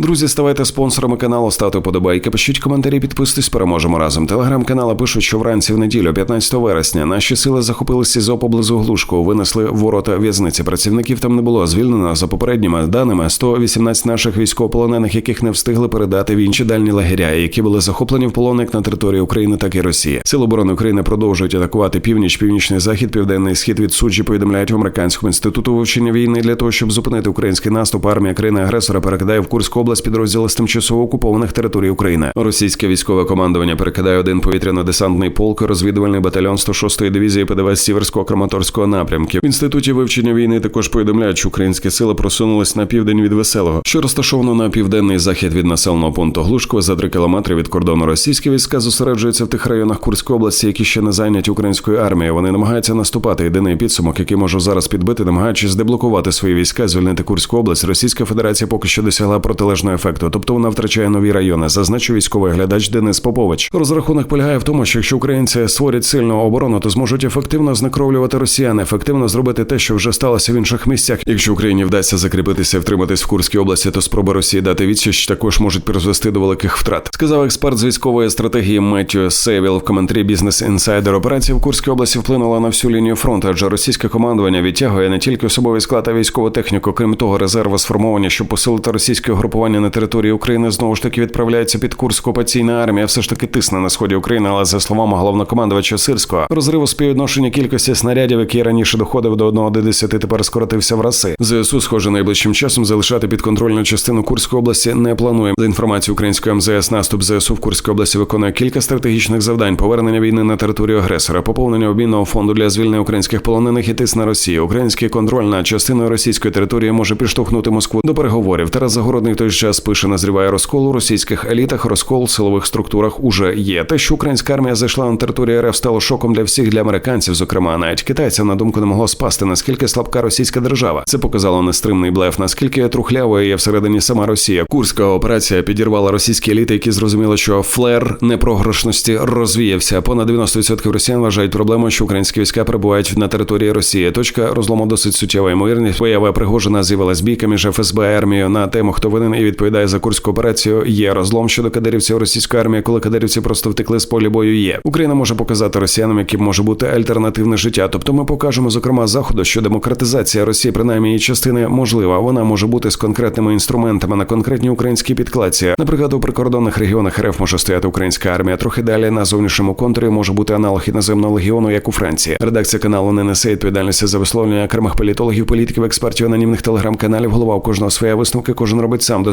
Друзі, ставайте спонсорами каналу, ставте подобайки, пишіть коментарі, підписуйтесь, переможемо разом. Телеграм-канали пишуть, що вранці в неділю, 15 вересня, наші сили захопили СІЗО поблизу Глушку, винесли ворота в'язниці. Працівників там не було. Звільнено за попередніми даними 118 наших військовополонених, яких не встигли передати в інші дальні лагеря, які були захоплені в полон як на території України, так і Росії. Сили оборони України продовжують атакувати північ, північний захід, південний схід від суджі. Повідомляють в американському інституту вивчення війни для того, щоб зупинити український наступ. Армія країни агресора перекидає в Курську область підрозділи з тимчасово окупованих територій України. Російське військове командування перекидає один повітряно-десантний полк, розвідувальний батальйон 106-ї дивізії ПДВ Сіверського Краматорського напрямків. В інституті вивчення війни також повідомляють, що українські сили просунулись на південь від веселого, що розташовано на південний захід від населеного пункту Глушково за три кілометри від кордону. Російські війська зосереджуються в тих районах Курської області, які ще не зайняті українською армією. Вони намагаються наступати. Єдиний підсумок, який можу зараз підбити, намагаючись деблокувати свої війська, звільнити Курську область. Російська Федерація поки що досягла протилежного ефекту, тобто вона втрачає нові райони. Зазначив військовий глядач Денис Попович. Розрахунок полягає в тому, що якщо українці створять сильну оборону, то зможуть ефективно знекровлювати росіян, ефективно зробити те, що вже сталося в інших місцях. Якщо Україні вдасться закріпитися, і втриматись в Курській області, то спроби Росії дати відсіч також можуть призвести до великих втрат. Сказав експерт з військової стратегії Меттю Сейвіл в коментарі Бізнес Інсайдер. Операція в Курській області вплинула на всю лінію фронту, адже російське командування відтягує не тільки особовий склад, а військову техніку. Крім того, резерви сформовані, щоб посилити російське угрупування на території України. Знову ж таки відправляється під Курськ окупаційна армія. Все ж таки тисне на сході України, але за словами головнокомандувача Сирського, розриву співвідношення кількості снарядів, який раніше доходив до 1 до 10, тепер скоротився в рази. ЗСУ, схоже, найближчим часом залишати підконтрольну частину Курської області не планує. За інформацією української МЗС, наступ ЗСУ в Курській області виконує кілька стратегічних завдань: повернення війни на територію агресора, поповнення обмінного фонду для звільнення українських полонених і тиск на Росію. Український контроль над частиною російської території може підштовхнути Москву до переговорів. Тарас Загородний той час пише, назріває розкол у російських елітах. Розкол в силових структурах уже є. Те, що українська армія зайшла на територію РФ, стало шоком для всіх для американців. Зокрема, навіть китайцям на думку не могло спасти, наскільки слабка російська держава. Це показало нестримний блеф, наскільки трухлявою є всередині сама Росія. Курська операція підірвала російські еліти, які зрозуміли, що флер непрограшності розвіявся. Понад 90% росіян вважають проблемою, що українські війська перебувають на території Росії. Точка розлому досить суттєва. Ймовірність поява Пригожина з'явилась бійка між ФСБ і армією на тему, хто винен і відповідає за курську операцію. Є розлом щодо кадирівців російської армії, коли кадирівці просто втекли з полі бою. Є Україна може показати росіянам, яким може бути альтернативне життя. Тобто, ми покажемо зокрема заходу, що демократизація Росії, принаймні її частини, можлива. Вона може бути з конкретними інструментами на конкретній українській підкладці. Наприклад, у прикордонних регіонах РФ може стояти українська армія. Трохи далі на зовнішньому контурі може бути аналог іноземного легіону, як у Франції. Редакція каналу не несе відповідальності за висловлення окремих політологів, політиків, експертів, анонімних телеграм-каналів. Голова у кожного своя висновки. Кожен робить сам до